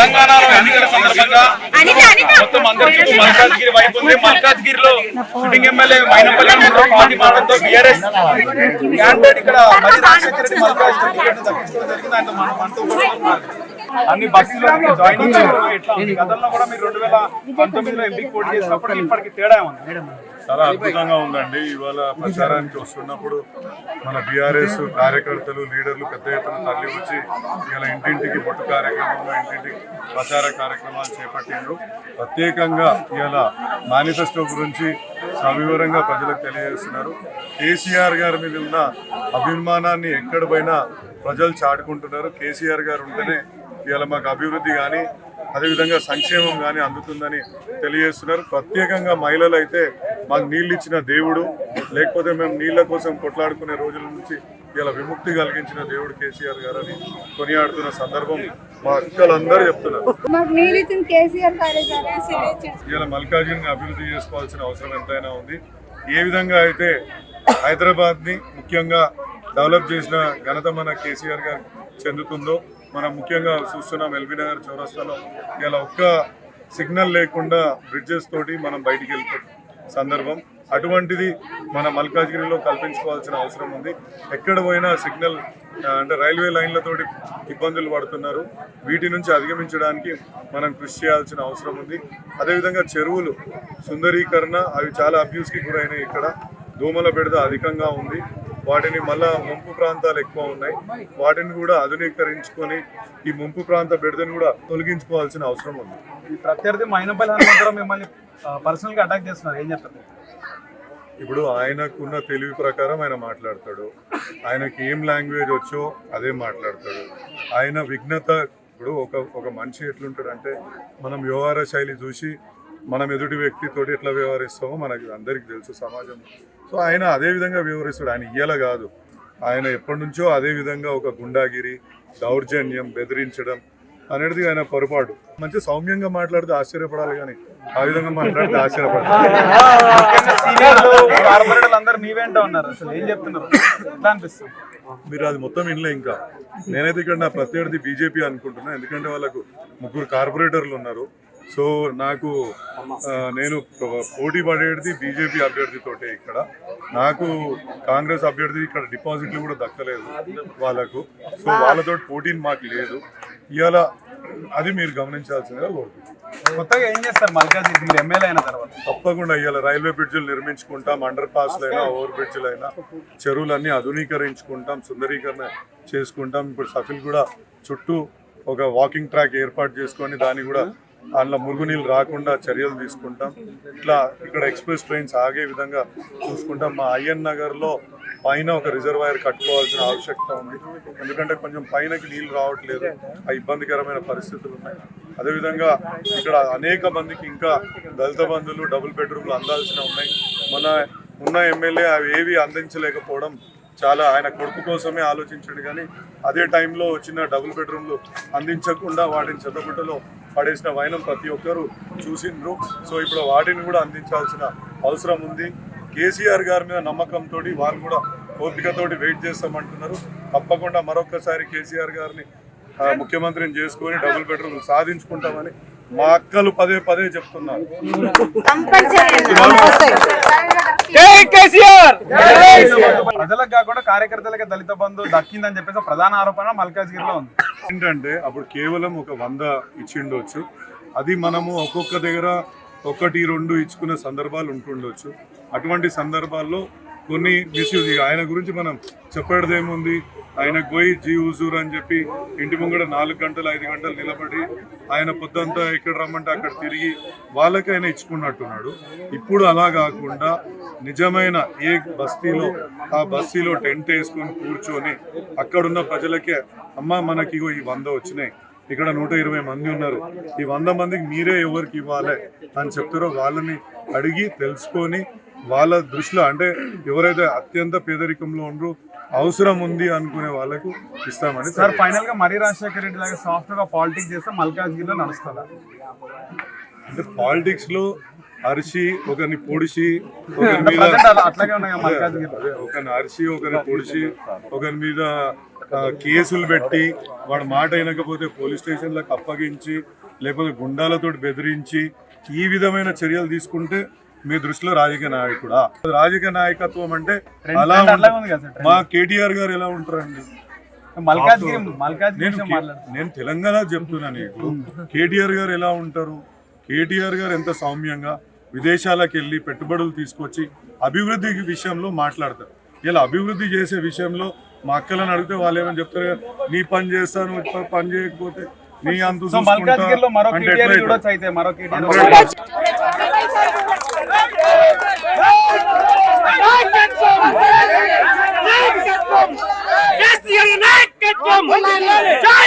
లక్ష్యంగా మొత్తం అందరి చుట్టూ మల్కాజ్గిరి వైపు ఉంది. మల్కాజ్గిరిలో సిట్టింగ్ ఎమ్మెల్యే మైనపల్లి పార్టీ మారడంతో బీఆర్ఎస్ క్యాండిడేట్ ఇక్కడ మల్కాజ్గిరి జరిగింది. ఆయన మనతో. అన్ని బస్సులో జాయిన్? గతంలో కూడా మీరు రెండు వేల పంతొమ్మిదిలో ఎంపీకి పోటీ చేసినప్పుడు ఇప్పటికి తేడా ఉంది చాలా అద్భుతంగా ఉందండి. ఇవాళ ప్రచారానికి వస్తున్నప్పుడు మన బీఆర్ఎస్ కార్యకర్తలు లీడర్లు పెద్ద ఎత్తున తరలి వచ్చి ఇలా ఇంటింటికి బొట్టు కార్యక్రమం ఇంటింటికి ప్రచార కార్యక్రమాలు చేపట్టిండ్రు. ప్రత్యేకంగా ఇలా మేనిఫెస్టో గురించి సవివరంగా ప్రజలకు తెలియజేస్తున్నారు. కేసీఆర్ గారి మీద ఉన్న అభిమానాన్ని ఎక్కడ పోయినా ప్రజలు చాటుకుంటున్నారు. కేసీఆర్ గారు ఉంటేనే ఇవాళ మాకు అభివృద్ధి కానీ అదేవిధంగా సంక్షేమం కానీ అందుతుందని తెలియజేస్తున్నారు. ప్రత్యేకంగా మహిళలు అయితే మాకు నీళ్ళు ఇచ్చిన దేవుడు. లేకపోతే మేము నీళ్ళ కోసం కొట్లాడుకునే రోజుల నుంచి ఇలా విముక్తి కలిగించిన దేవుడు కేసీఆర్ గారు అని కొనియాడుతున్న సందర్భం మా అక్కలందరూ చెప్తున్నారు. గారే ఇలా మల్కాజిని అభివృద్ధి చేసుకోవాల్సిన అవసరం ఎంతైనా ఉంది. ఏ విధంగా అయితే హైదరాబాద్ని ముఖ్యంగా డెవలప్ చేసిన ఘనత మన కేసీఆర్ గారికి చెందుతుందో మనం ముఖ్యంగా చూస్తున్నాం ఎల్బీ నగర్ చౌరస్తాలో ఇలా ఒక్క సిగ్నల్ లేకుండా బ్రిడ్జెస్ తోటి మనం బయటికి వెళ్ళిపోతాం సందర్భం. అటువంటిది మన మల్కాజ్గిరిలో కల్పించుకోవాల్సిన అవసరం ఉంది. ఎక్కడ పోయినా సిగ్నల్ అంటే రైల్వే లైన్లతోటి ఇబ్బందులు పడుతున్నారు. వీటి నుంచి అధిగమించడానికి మనం కృషి చేయాల్సిన అవసరం ఉంది. అదేవిధంగా చెరువులు సుందరీకరణ అవి చాలా అబ్యూస్కి గురైనాయి ఇక్కడ. దోమల బెడద అధికంగా ఉంది. వాటిని మళ్ళా ముంపు ప్రాంతాలు ఎక్కువ ఉన్నాయి. వాటిని కూడా ఆధునీకరించుకొని ఈ ముంపు ప్రాంత బెడదను కూడా తొలగించుకోవాల్సిన అవసరం ఉంది. ఈ ప్రత్యర్థి మైనపల్లి హనుమంతరావు మిమ్మల్ని పర్సనల్గా అటాక్ చేస్తున్నారు. ఏం చెప్తారు? ఇప్పుడు ఆయనకున్న తెలివి ప్రకారం ఆయన మాట్లాడతాడు. ఆయనకి ఏం లాంగ్వేజ్ వచ్చో అదే మాట్లాడతాడు. ఆయన విఘ్నత ఇప్పుడు ఒక ఒక మనిషి ఎట్లుంటాడంటే మనం వ్యవహార శైలి చూసి మనం ఎదుటి వ్యక్తితోటి ఎట్లా వ్యవహరిస్తామో మనకి అందరికి తెలుసు సమాజం. సో ఆయన అదే విధంగా వ్యవహరిస్తాడు. ఆయన ఇయ్యాల కాదు. ఆయన ఎప్పటి నుంచో అదే విధంగా ఒక గుండాగిరి దౌర్జన్యం బెదిరించడం అనేది ఆయన పొరపాటు. మంచి సౌమ్యంగా మాట్లాడితే ఆశ్చర్యపడాలి కానీ ఆ విధంగా మాట్లాడితే ఆశ్చర్యపడాలి. మీరు అది మొత్తం వినలే ఇంకా. నేనైతే ఇక్కడ నా ప్రత్యర్థి బీజేపీ అనుకుంటున్నా. ఎందుకంటే వాళ్ళకు ముగ్గురు కార్పొరేటర్లు ఉన్నారు. సో నాకు నేను పోటీ పడేది బీజేపీ అభ్యర్థితోటే ఇక్కడ. నాకు కాంగ్రెస్ అభ్యర్థి ఇక్కడ డిపాజిట్లు కూడా దక్కలేదు వాళ్ళకు. సో వాళ్ళతో పోటీ మాకు లేదు. ఇవాళ అది మీరు గమనించాల్సిందిగా కోరుకుంటున్నాను. కొత్తగా ఏం చేస్తారు మీరు ఎమ్మెల్యే అయిన తర్వాత? తప్పకుండా ఇవాళ రైల్వే బ్రిడ్జిలు నిర్మించుకుంటాం అండర్ పాస్లైనా ఓవర్ బ్రిడ్జిలైనా చెరువులన్నీ ఆధునీకరించుకుంటాం సుందరీకరణ చేసుకుంటాం. ఇప్పుడు సఫిల్ కూడా చుట్టూ ఒక వాకింగ్ ట్రాక్ ఏర్పాటు చేసుకొని దాన్ని కూడా అందులో మురుగునీళ్ళు రాకుండా చర్యలు తీసుకుంటాం. ఇట్లా ఇక్కడ ఎక్స్ప్రెస్ ట్రైన్స్ ఆగే విధంగా చూసుకుంటాం. మా అయ్యన్ నగర్లో పైన ఒక రిజర్వాయర్ కట్టుకోవాల్సిన ఆవశ్యకత ఉంది. ఎందుకంటే కొంచెం పైనకి నీళ్ళు రావట్లేదు. ఆ ఇబ్బందికరమైన పరిస్థితులు ఉన్నాయి. అదేవిధంగా ఇక్కడ అనేక మందికి ఇంకా దళిత బంధువులు డబుల్ బెడ్రూమ్లు అందాల్సిన ఉన్నాయి. మన ఉన్న ఎమ్మెల్యే అవి ఏవి అందించలేకపోవడం చాలా ఆయన కొడుకు కోసమే ఆలోచించాడు కానీ అదే టైంలో వచ్చిన డబుల్ బెడ్రూమ్లు అందించకుండా వాటిని చెత్తబుట్టలో పడేసిన వైనం ప్రతి ఒక్కరూ చూసిండ్రు. సో ఇప్పుడు వాటిని కూడా అందించాల్సిన అవసరం ఉంది. కేసీఆర్ గారి మీద నమ్మకంతో వారు కూడా ఓపికతోటి వెయిట్ చేస్తామంటున్నారు. తప్పకుండా మరొకసారి కేసీఆర్ గారిని ముఖ్యమంత్రిని చేసుకొని డబుల్ బెడ్రూమ్ సాధించుకుంటామని మా అక్కలు పదే పదే చెప్తున్నారు. ప్రజలకు కాకుండా కార్యకర్తలకే దళిత బంధు దక్కిందని చెప్పేసి ప్రధాన ఆరోపణ మల్కాజ్గిరిలో ఉంది. ఏంటంటే అప్పుడు కేవలం ఒక వంద ఇచ్చిండొచ్చు. అది మనము ఒక్కొక్క దగ్గర ఒకటి రెండు ఇచ్చుకునే సందర్భాలు ఉంటుండొచ్చు. అటువంటి సందర్భాల్లో కొన్ని మిస్యూజ్ ఆయన గురించి మనం చెప్పేదేముంది ఆయనకు పోయి జీ హుజూర్ అని చెప్పి ఇంటి ముంగడ నాలుగు గంటలు ఐదు గంటలు నిలబడి ఆయన పొద్దంతా ఎక్కడ రమ్మంటే అక్కడ తిరిగి వాళ్ళకి ఆయన ఇచ్చుకున్నట్టున్నాడు. ఇప్పుడు అలా కాకుండా నిజమైన ఏ బస్తీలో ఆ బస్తీలో టెంట్ వేసుకొని కూర్చొని అక్కడున్న ప్రజలకే అమ్మ మనకి ఈ వంద వచ్చినాయి. ఇక్కడ నూట ఇరవై మంది ఉన్నారు. ఈ వంద మందికి మీరే ఎవరికి ఇవ్వాలి? అని చెప్తారో వాళ్ళని అడిగి తెలుసుకొని వాళ్ళ దృష్టిలో అంటే ఎవరైతే అత్యంత పేదరికంలో ఉండరో అవసరం ఉంది అనుకునే వాళ్ళకు ఇస్తామని సార్ ఫైనల్గా మర్రి రాజశేఖర రెడ్డి లాగా సాఫ్ట్గా పాలిటిక్స్ చేస్తే మల్కాజ్గిరిలో నడుస్తుందా అంటే పాలిటిక్స్లో అరిసి ఒకరిని పొడిచి ఒకరి మీద అదే ఒకరిని అరిసి ఒకరిని పొడిచి ఒకరి మీద ఆ, కేసులు పెట్టి వాడు మాట వినకపోతే పోలీస్ స్టేషన్లకు అప్పగించి లేకపోతే గుండాలతో బెదిరించి ఈ విధమైన చర్యలు తీసుకుంటే మీ దృష్టిలో రాజకీయ నాయకుడా? రాజకీయ నాయకత్వం అంటే అలా మా కేటీఆర్ గారు ఎలా ఉంటారండి? నేను నేను తెలంగాణ చెప్తున్నా నీకు. కేటీఆర్ గారు ఎలా ఉంటారు? కేటీఆర్ గారు ఎంత సౌమ్యంగా విదేశాలకు వెళ్ళి పెట్టుబడులు తీసుకొచ్చి అభివృద్ధి విషయంలో మాట్లాడతారు. ఇలా అభివృద్ధి చేసే విషయంలో మా అక్కలను అడిగితే వాళ్ళు ఏమని చెప్తారు కదా, నీ పని చేస్తాను పని చేయకపోతే నీ అంత సో మల్కాజ్గిరిలో మరో అంటే కేటీఆర్ ఎట్లయితే? చూడొచ్చు అయితే మరో కేటీఆర్ కేసీఆర్ నాయకత్వం జై తెలంగాణ